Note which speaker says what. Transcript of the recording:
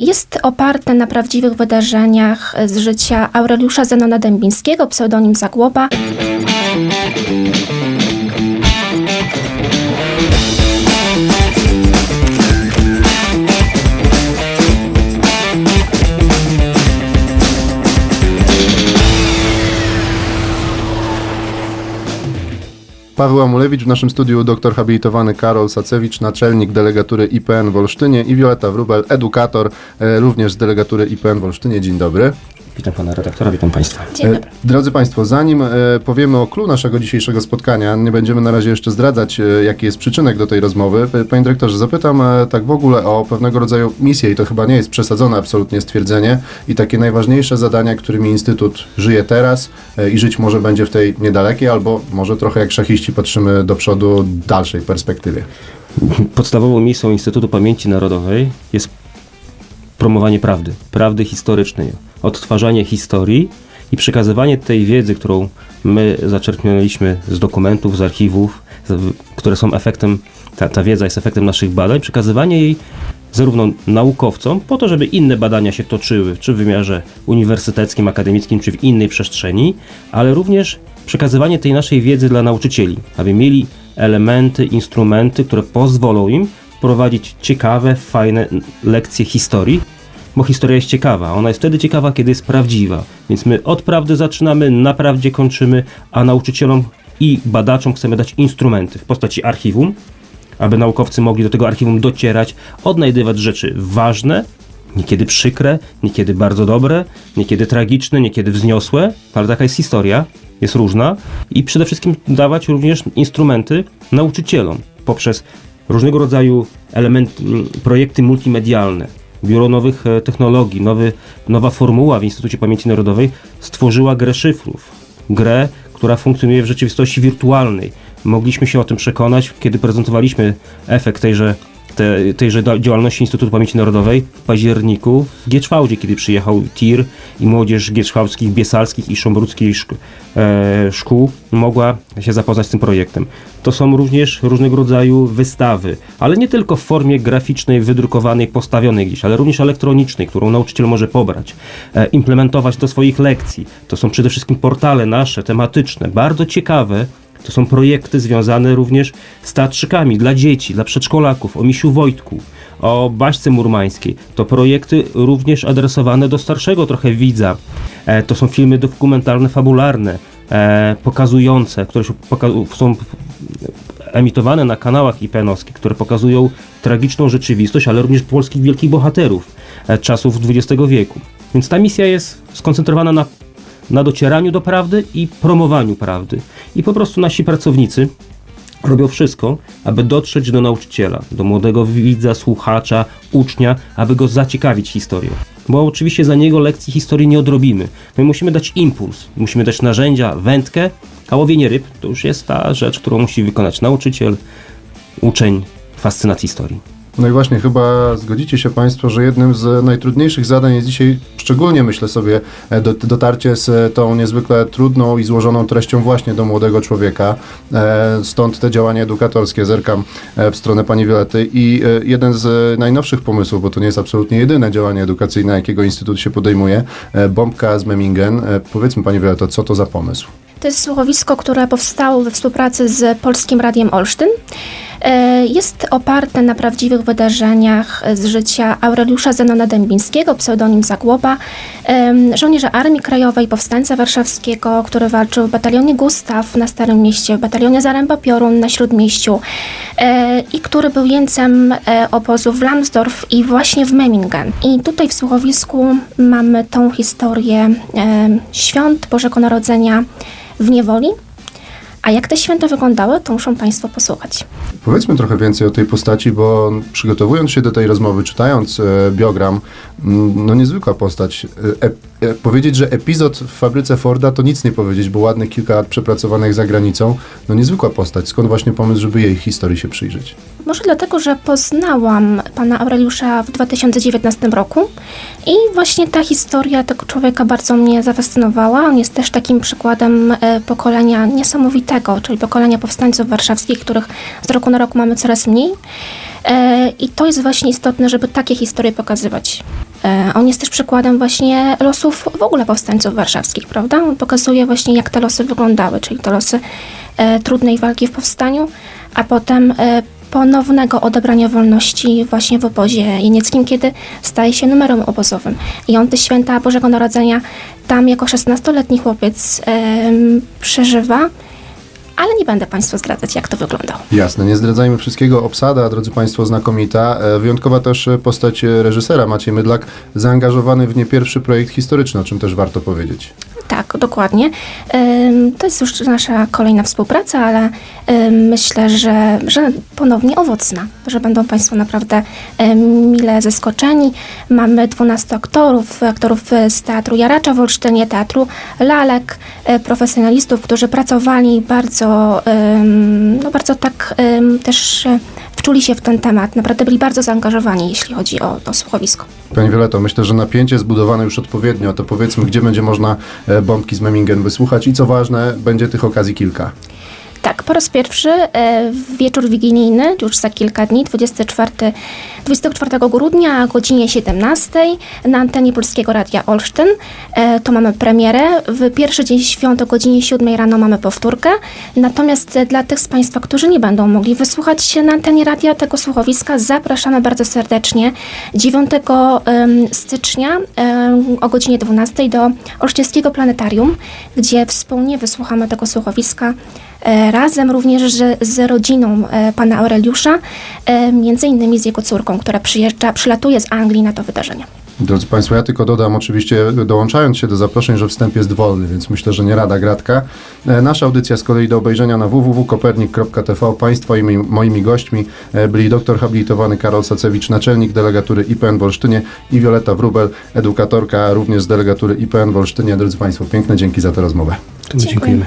Speaker 1: Jest oparte na prawdziwych wydarzeniach z życia Aureliusza Zenona Dębińskiego, pseudonim Zagłoba.
Speaker 2: Paweł Amulewicz, w naszym studiu doktor habilitowany Karol Sacewicz, naczelnik delegatury IPN w Olsztynie i Wioleta Wrubel, edukator e, również z delegatury IPN w Olsztynie. Dzień dobry.
Speaker 3: Witam pana redaktora, witam państwa.
Speaker 1: Dzień
Speaker 2: E,
Speaker 1: dobry.
Speaker 2: Drodzy Państwo, zanim e, powiemy o clue naszego dzisiejszego spotkania, nie będziemy na razie jeszcze zdradzać, e, jaki jest przyczynek do tej rozmowy. Panie dyrektorze, zapytam tak w ogóle o pewnego rodzaju misję i to chyba nie jest przesadzone absolutnie stwierdzenie i takie najważniejsze zadania, którymi Instytut żyje teraz i żyć może będzie w tej niedalekiej albo może trochę jak szachiści patrzymy do przodu dalszej perspektywie.
Speaker 3: Podstawową misją Instytutu Pamięci Narodowej jest promowanie prawdy, prawdy historycznej, odtwarzanie historii i przekazywanie tej wiedzy, którą my zaczerpnęliśmy z dokumentów, z archiwów, które są efektem, ta, ta wiedza jest efektem naszych badań, przekazywanie jej zarówno naukowcom, po to, żeby inne badania się toczyły, czy w wymiarze uniwersyteckim, akademickim, czy w innej przestrzeni, ale również przekazywanie tej naszej wiedzy dla nauczycieli, aby mieli elementy, instrumenty, które pozwolą im prowadzić ciekawe, fajne lekcje historii, bo historia jest ciekawa. Ona jest wtedy ciekawa, kiedy jest prawdziwa. Więc my od prawdy zaczynamy, na prawdzie kończymy, a nauczycielom i badaczom chcemy dać instrumenty w postaci archiwum, aby naukowcy mogli do tego archiwum docierać, odnajdywać rzeczy ważne, niekiedy przykre, niekiedy bardzo dobre, niekiedy tragiczne, niekiedy wzniosłe, ale taka jest historia, jest różna i przede wszystkim dawać również instrumenty nauczycielom poprzez różnego rodzaju element, m, projekty multimedialne. Biuro Nowych e, Technologii, nowy, nowa formuła w Instytucie Pamięci Narodowej stworzyła grę szyfrów. Grę, która funkcjonuje w rzeczywistości wirtualnej. Mogliśmy się o tym przekonać, kiedy prezentowaliśmy efekt tejże, te, tejże działalności Instytutu Pamięci Narodowej w październiku w Gieczwałdzie, kiedy przyjechał TIR i młodzież gieczwałdzkich, biesalskich i szomruckich szk- e, szkół mogła się zapoznać z tym projektem. To są również różnego rodzaju wystawy, ale nie tylko w formie graficznej, wydrukowanej, postawionej gdzieś, ale również elektronicznej, którą nauczyciel może pobrać, e, implementować do swoich lekcji. To są przede wszystkim portale nasze, tematyczne, bardzo ciekawe, to są projekty związane również z teatrzykami dla dzieci, dla przedszkolaków, o Misiu Wojtku, o Baśce Murmańskiej. To projekty również adresowane do starszego trochę widza. E, to są filmy dokumentalne, fabularne, e, pokazujące, które poka- są emitowane na kanałach IPN-owskich, które pokazują tragiczną rzeczywistość, ale również polskich wielkich bohaterów e, czasów XX wieku. Więc ta misja jest skoncentrowana na na docieraniu do prawdy i promowaniu prawdy. I po prostu nasi pracownicy robią wszystko, aby dotrzeć do nauczyciela, do młodego widza, słuchacza, ucznia, aby go zaciekawić historią. Bo oczywiście za niego lekcji historii nie odrobimy. My musimy dać impuls, musimy dać narzędzia, wędkę, a łowienie ryb to już jest ta rzecz, którą musi wykonać nauczyciel, uczeń, fascynacji historii.
Speaker 2: No i właśnie, chyba zgodzicie się Państwo, że jednym z najtrudniejszych zadań jest dzisiaj, szczególnie myślę sobie, e, do, dotarcie z e, tą niezwykle trudną i złożoną treścią właśnie do młodego człowieka. E, Stąd te działania edukatorskie, zerkam w stronę Pani Wiolety. I jeden z najnowszych pomysłów, bo to nie jest absolutnie jedyne działanie edukacyjne, jakiego Instytut się podejmuje, Bombka z Memmingen. Powiedzmy Pani Wioleto, co to za pomysł?
Speaker 1: To jest słuchowisko, które powstało we współpracy z Polskim Radiem Olsztyn. E, Jest oparte na prawdziwych wydarzeniach z życia Aureliusza Zenona Dębińskiego, pseudonim Zagłoba, żołnierza Armii Krajowej, powstańca warszawskiego, który walczył w batalionie Gustaw na Starym Mieście, w batalionie Zaręba Piorun na Śródmieściu e, i który był jeńcem e, obozu w Lambsdorff i właśnie w Memmingen. I tutaj w słuchowisku mamy tą historię świąt Bożego Narodzenia w niewoli. A jak te święta wyglądały, to muszą Państwo posłuchać.
Speaker 2: Powiedzmy trochę więcej o tej postaci, bo przygotowując się do tej rozmowy, czytając e, biogram, mm, no niezwykła postać. E, e, powiedzieć, że epizod w fabryce Forda to nic nie powiedzieć, bo ładnych kilka lat przepracowanych za granicą. No niezwykła postać. Skąd właśnie pomysł, żeby jej historii się przyjrzeć?
Speaker 1: Może dlatego, że poznałam pana Aureliusza w 2019 roku i właśnie ta historia tego człowieka bardzo mnie zafascynowała. On jest też takim przykładem e, pokolenia niesamowitego, czyli pokolenia powstańców warszawskich, których z roku na rok mamy coraz mniej. E, I to jest właśnie istotne, żeby takie historie pokazywać. E, On jest też przykładem właśnie losów w ogóle powstańców warszawskich, prawda? On pokazuje właśnie, jak te losy wyglądały, czyli to losy trudnej walki w powstaniu, a potem ponownego odebrania wolności właśnie w obozie jenieckim, kiedy staje się numerem obozowym. I on te święta Bożego Narodzenia tam jako 16-letni chłopiec przeżywa, ale nie będę Państwu zdradzać, jak to wyglądało.
Speaker 2: Jasne, nie zdradzajmy wszystkiego. Obsada, drodzy Państwo, znakomita. E, Wyjątkowa też e, postać e, reżysera Maciej Mydlak, zaangażowany w nie pierwszy projekt historyczny, o czym też warto powiedzieć.
Speaker 1: Tak, dokładnie. To jest już nasza kolejna współpraca, ale myślę, że, że ponownie owocna, że będą Państwo naprawdę mile zaskoczeni. Mamy 12 aktorów, aktorów z Teatru Jaracza w Olsztynie, Teatru Lalek, e, profesjonalistów, którzy pracowali bardzo, no bardzo tak też wczuli się w ten temat. Naprawdę byli bardzo zaangażowani, jeśli chodzi o to słuchowisko.
Speaker 2: Pani Wioleto, myślę, że napięcie zbudowane już odpowiednio. To powiedzmy, gdzie będzie można e, bombki z Memmingen wysłuchać i co ważne, będzie tych okazji kilka.
Speaker 1: Tak, po raz pierwszy e, w wieczór wigilijny, już za kilka dni, 24, 24 grudnia o godzinie 17 na antenie Polskiego Radia Olsztyn. E, To mamy premierę. W pierwszy dzień świąt o godzinie 7 rano mamy powtórkę. Natomiast e, dla tych z Państwa, którzy nie będą mogli wysłuchać się na antenie radia tego słuchowiska, zapraszamy bardzo serdecznie 9 em, stycznia o godzinie 12 do Olsztyńskiego Planetarium, gdzie wspólnie wysłuchamy tego słuchowiska razem również z, z rodziną e, pana Aureliusza, e, między innymi z jego córką, która przyjeżdża, przylatuje z Anglii na to wydarzenie.
Speaker 2: Drodzy Państwo, ja tylko dodam oczywiście, dołączając się do zaproszeń, że wstęp jest wolny, więc myślę, że nie rada gratka. E, Nasza audycja z kolei do obejrzenia na www.kopernik.tv. Państwa i moi- moimi gośćmi e, byli doktor habilitowany Karol Sacewicz, naczelnik delegatury IPN w Olsztynie i Wioleta Wrubel, edukatorka również z delegatury IPN w Olsztynie. Drodzy Państwo, piękne dzięki za tę rozmowę.
Speaker 3: Dziękujemy.